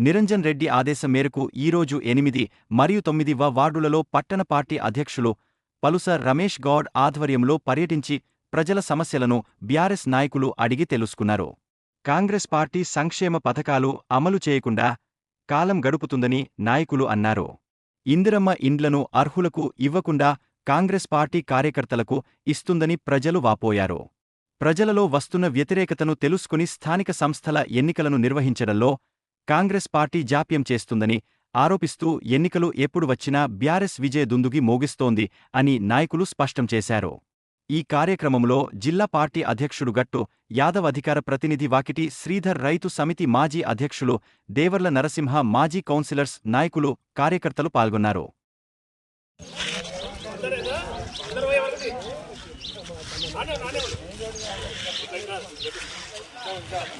నిరంజన్ రెడ్డి ఆదేశం మేరకు ఈరోజు ఎనిమిది మరియు తొమ్మిది వ వార్డులలో పట్టణ పార్టీ అధ్యక్షులు పలుస రమేష్ గౌడ్ ఆధ్వర్యంలో పర్యటించి ప్రజల సమస్యలను బీఆర్ఎస్ నాయకులు అడిగి తెలుసుకున్నారు. కాంగ్రెస్ పార్టీ సంక్షేమ పథకాలు అమలు చేయకుండా కాలం గడుపుతుందని నాయకులు అన్నారు. ఇందిరమ్మ ఇండ్లను అర్హులకు ఇవ్వకుండా కాంగ్రెస్ పార్టీ కార్యకర్తలకు ఇస్తుందని ప్రజలు వాపోయారు. ప్రజలలో వస్తున్న వ్యతిరేకతను తెలుసుకుని స్థానిక సంస్థల ఎన్నికలను నిర్వహించడంలో కాంగ్రెస్ పార్టీ జాప్యం చేస్తుందని ఆరోపిస్తూ ఎన్నికలు ఎప్పుడు వచ్చినా బ్యారెస్ విజయ దుందుగి మోగిస్తోంది అని నాయకులు స్పష్టం చేశారు. ఈ కార్యక్రమంలో జిల్లా పార్టీ అధ్యక్షుడు గట్టు యాదవ్ అధికార ప్రతినిధి వాకిటి శ్రీధర్ రైతు సమితి మాజీ అధ్యక్షులు దేవర్ల నరసింహ మాజీ కౌన్సిలర్స్ నాయకులు కార్యకర్తలు పాల్గొన్నారు.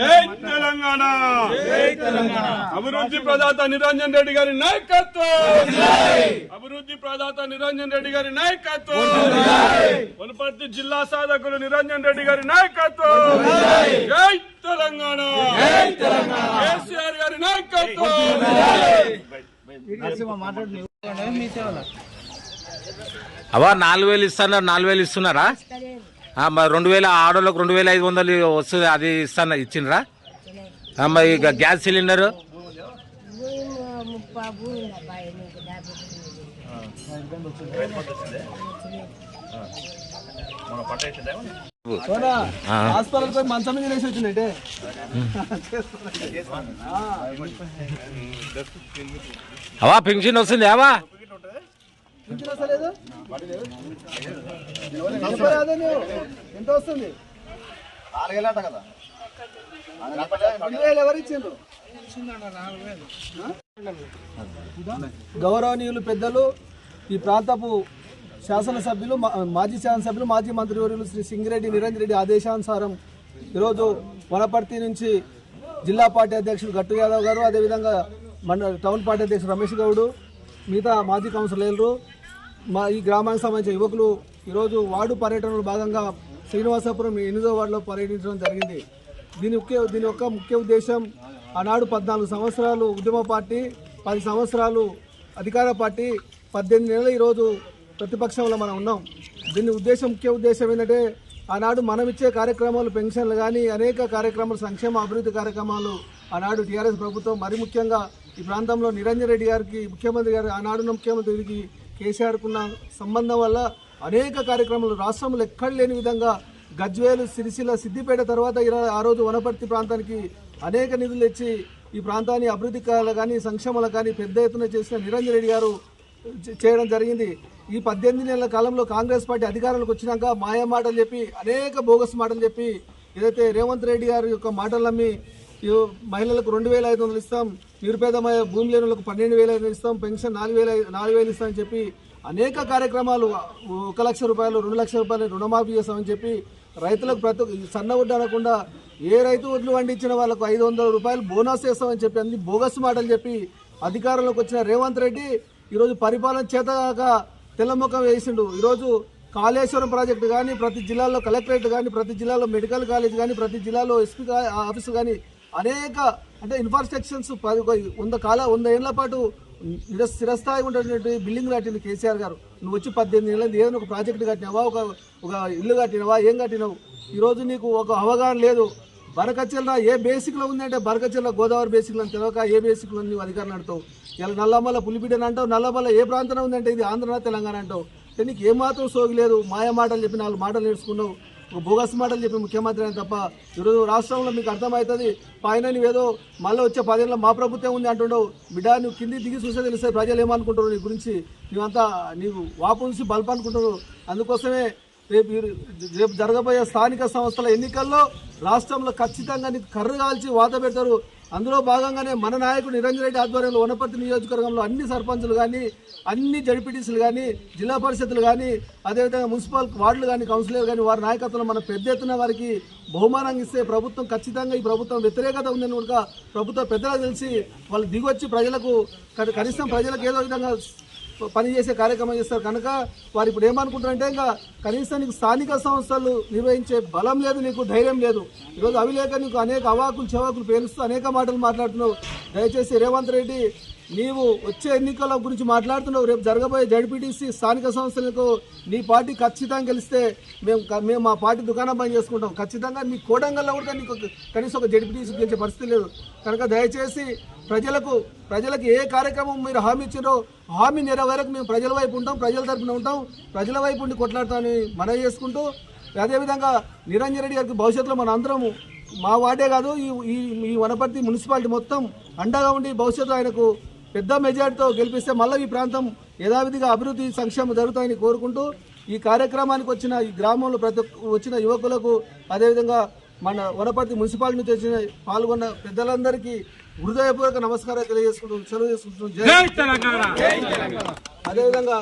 జై తెలంగాణ. అభివృద్ధి ప్రదాత నిరంజన్ రెడ్డి గారి నాయకత్వం. అభివృద్ధి ప్రదాత నిరంజన్ రెడ్డి గారి నాయకత్వం. వనపర్తి జిల్లా సాధకులు నిరంజన్ రెడ్డి గారి నాయకత్వం. జై. తెలంగాణ. కేసీఆర్ గారి నాయకత్వం. అవా నాలుగు వేలు ఇస్తున్నారు నాలుగు వేలు ఇస్తున్నారా? మరి రెండు వేల ఆడోళ్ళకి రెండు వేల ఐదు వందలు వస్తుంది అది ఇస్తాను ఇచ్చిండ్రా? మరి ఇక గ్యాస్ సిలిండర్? మంచం మీద వేసి వచ్చిందంటే అవా పెన్షన్ వస్తుంది అవా? పింఛన్ అదే నువ్వు. ఎంత వస్తుంది? రెండు వేలు ఎవరు ఇచ్చిండ్రు? గౌరవనీయులు పెద్దలు ఈ ప్రాంతపు శాసనసభ్యులు మా- మాజీ శాసనసభ్యులు మాజీ మంత్రివర్యులు శ్రీ సింగిరెడ్డి నిరంజన్ రెడ్డి ఆదేశానుసారం ఈరోజు వనపర్తి నుంచి జిల్లా పార్టీ అధ్యక్షుడు గట్టు యాదవ్ గారు అదేవిధంగా మన టౌన్ పార్టీ అధ్యక్షుడు రమేష్ గౌడు మిగతా మాజీ కౌన్సిలర్లు మా ఈ గ్రామానికి సంబంధించిన యువకులు ఈరోజు వార్డు పర్యటనలో భాగంగా శ్రీనివాసపురం ఎనిమిదో వార్డులో పర్యటించడం జరిగింది. దీని ముఖ్య దీని యొక్క ముఖ్య ఉద్దేశం ఆనాడు పద్నాలుగు సంవత్సరాలు ఉద్యమ పార్టీ పది సంవత్సరాలు అధికార పార్టీ పద్దెనిమిది నెలలు ఈరోజు ప్రతిపక్షంలో మనం ఉన్నాం. దీని ఉద్దేశం ముఖ్య ఉద్దేశం ఏంటంటే ఆనాడు మనం ఇచ్చే కార్యక్రమాలు పెన్షన్లు కానీ అనేక కార్యక్రమాలు సంక్షేమ అభివృద్ధి కార్యక్రమాలు ఆనాడు టీఆర్ఎస్ ప్రభుత్వం మరి ముఖ్యంగా ఈ ప్రాంతంలో నిరంజన్ రెడ్డి గారికి ముఖ్యమంత్రి గారు ఆనాడున్న ముఖ్యమంత్రికి కేసీఆర్కున్న సంబంధం వల్ల అనేక కార్యక్రమాలు రాష్ట్రంలో ఎక్కడ లేని విధంగా గజ్వేలు సిరిసిల్ల సిద్దిపేట తర్వాత ఇర- ఆ రోజు వనపర్తి ప్రాంతానికి అనేక నిధులు ఇచ్చి ఈ ప్రాంతాన్ని అభివృద్ధి కానీ సంక్షేమాలు కానీ పెద్ద ఎత్తున చేసిన నిరంజన్ రెడ్డి గారు చేయడం జరిగింది. ఈ పద్దెనిమిది నెలల కాలంలో కాంగ్రెస్ పార్టీ అధికారంలోకి వచ్చినాక మాయా మాటలు చెప్పి అనేక బోగస్ మాటలు చెప్పి ఏదైతే రేవంత్ రెడ్డి గారి యొక్క మాటలు నమ్మి ఈ మహిళలకు రెండు వేల ఐదు వందలు ఇస్తాం నిరుపేదమయ భూమి లేని వాళ్ళకు పన్నెండు వేల ఇస్తాం పెన్షన్ నాలుగు వేల నాలుగు వేలు ఇస్తామని చెప్పి అనేక కార్యక్రమాలు ఒక లక్ష రూపాయలు రెండు లక్షల రూపాయలు రుణమాఫీ చేస్తామని చెప్పి రైతులకు ప్రతి ఒక్క- సన్న వడ్డు అనకుండా ఏ రైతు వడ్లు పండించిన వాళ్ళకు ఐదు వందల రూపాయలు బోనస్ చేస్తామని చెప్పి అన్ని బోగస్ మాటలు చెప్పి అధికారంలోకి వచ్చిన రేవంత్ రెడ్డి ఈరోజు పరిపాలన చేతగాక తెల్లముఖం వేసిండు. ఈరోజు కాళేశ్వరం ప్రాజెక్టు కానీ ప్రతి జిల్లాలో కలెక్టరేట్ కానీ ప్రతి జిల్లాలో మెడికల్ కాలేజ్ కానీ ప్రతి జిల్లాలో ఎస్పీ ఆఫీసు కానీ అనేక అంటే ఇన్ఫ్రాస్ట్రక్చర్స్ పది వంద కాల వంద ఏళ్ళ పాటు స్థిరస్థాయి ఉన్నటువంటి బిల్డింగ్ కట్టింది కేసీఆర్ గారు. నువ్వు వచ్చి పద్దెనిమిది ఏళ్ళది ఏదైనా ఒక ప్రాజెక్టు కట్టినావా? ఒక ఒక ఇల్లు కట్టినావా? ఏం కట్టినావు? ఈరోజు నీకు ఒక అవగాహన లేదు. బరకచెల్ల ఏ బేసిక్లో ఉందంటే బరకచెల్ల గోదావరి బేసిక్లో అని తెలియక ఏ బేసిక్లో నువ్వు అధికారులు అంటావు ఇలా నల్లమల్ల పులిబిడ్డని అంటావు నల్లమల్ల ఏ ప్రాంతంలో ఉందంటే ఇది ఆంధ్ర తెలంగాణ అంటావు. నీకు ఏమాత్రం సోగి లేదు. మాయ మాటలు చెప్పి నాలుగు మాటలు నేర్చుకున్నావు. బోగస్ మాటలు చెప్పి ముఖ్యమంత్రి అని తప్ప ఈరోజు రాష్ట్రంలో మీకు అర్థమవుతుంది పైన నువ్వేదో మళ్ళీ వచ్చే పదేళ్ళలో మా ప్రభుత్వం ఉంది అంటుండవు బిడ్డ నువ్వు కింది దిగి చూస్తే తెలిస్తే ప్రజలు ఏమనుకుంటారు నీ గురించి నువ్వంతా నీవు వాపు నుంచి బల్బ్ అనుకుంటారు అందుకోసమే రేపు రేపు జరగబోయే స్థానిక సంస్థల ఎన్నికల్లో రాష్ట్రంలో ఖచ్చితంగా నీకు కర్రు కాల్చి వాత పెడతారు అందులో భాగంగానే మన నాయకుడు నిరంజన్ రెడ్డి ఆధ్వర్యంలో వనపర్తి నియోజకవర్గంలో అన్ని సర్పంచులు కానీ అన్ని జడ్పీటీసీలు కానీ జిల్లా పరిషత్లు కానీ అదేవిధంగా మున్సిపల్ వార్డులు కానీ కౌన్సిలర్ కానీ వారి నాయకత్వంలో మన పెద్ద ఎత్తున వారికి బహుమానం ఇస్తే ప్రభుత్వం ఖచ్చితంగా ఈ ప్రభుత్వం వ్యతిరేకత ఉందని కూడా ప్రభుత్వ పెద్దలకు తెలిసి వాళ్ళు దిగొచ్చి ప్రజలకు కనీసం ప్రజలకు ఏదో విధంగా పని చేసే కార్యక్రమం చేస్తారు. కనుక వారు ఇప్పుడు ఏమనుకుంటారంటే ఇంకా కనీసం నీకు స్థానిక సంస్థలు నిర్వహించే బలం లేదు నీకు ధైర్యం లేదు. ఈరోజు అవి లేక నీకు అనేక అవాకులు చెవాకులు పేలుస్తూ అనేక మాటలు మాట్లాడుతున్నావు. దయచేసి రేవంత్ రెడ్డి నీవు వచ్చే ఎన్నికల గురించి మాట్లాడుతున్నావు. రేపు జరగబోయే జడ్పీటీసీ స్థానిక సంస్థలకు నీ పార్టీ ఖచ్చితంగా గెలిస్తే మేము మేము మా పార్టీ దుకాణం బంద్ చేసుకుంటాం. ఖచ్చితంగా నీ కోడంగల్లో కూడా నీకు కనీసం ఒక జడ్పీటీసీ గెలిచే పరిస్థితి లేదు. కనుక దయచేసి ప్రజలకు ప్రజలకు ఏ కార్యక్రమం మీరు హామీ ఇచ్చారో హామీ నెరవేరకు మేము ప్రజల వైపు ఉంటాం ప్రజల తరపున ఉంటాం. ప్రజల వైపు ఉండి కొట్లాడతామని మనవి చేసుకుంటూ అదేవిధంగా నిరంజన్ రెడ్డి గారికి భవిష్యత్తులో మన అందరము మా వార్డే కాదు ఈ ఈ ఈ వనపర్తి మున్సిపాలిటీ మొత్తం అండగా ఉండి భవిష్యత్తులో ఆయనకు పెద్ద మెజార్టీతో గెలిపిస్తే మళ్ళీ ఈ ప్రాంతం యథావిధిగా అభివృద్ధి సంక్షేమం జరుగుతాయని కోరుకుంటూ ఈ కార్యక్రమానికి వచ్చిన ఈ గ్రామంలో ప్రతి వచ్చిన యువకులకు అదేవిధంగా మన వనపర్తి మున్సిపాలిటీ నుంచి వచ్చిన పాల్గొన్న పెద్దలందరికీ హృదయపూర్వక నమస్కారాలు తెలియజేసుకుంటూ సెలవు చేసుకుంటూ జై అదేవిధంగా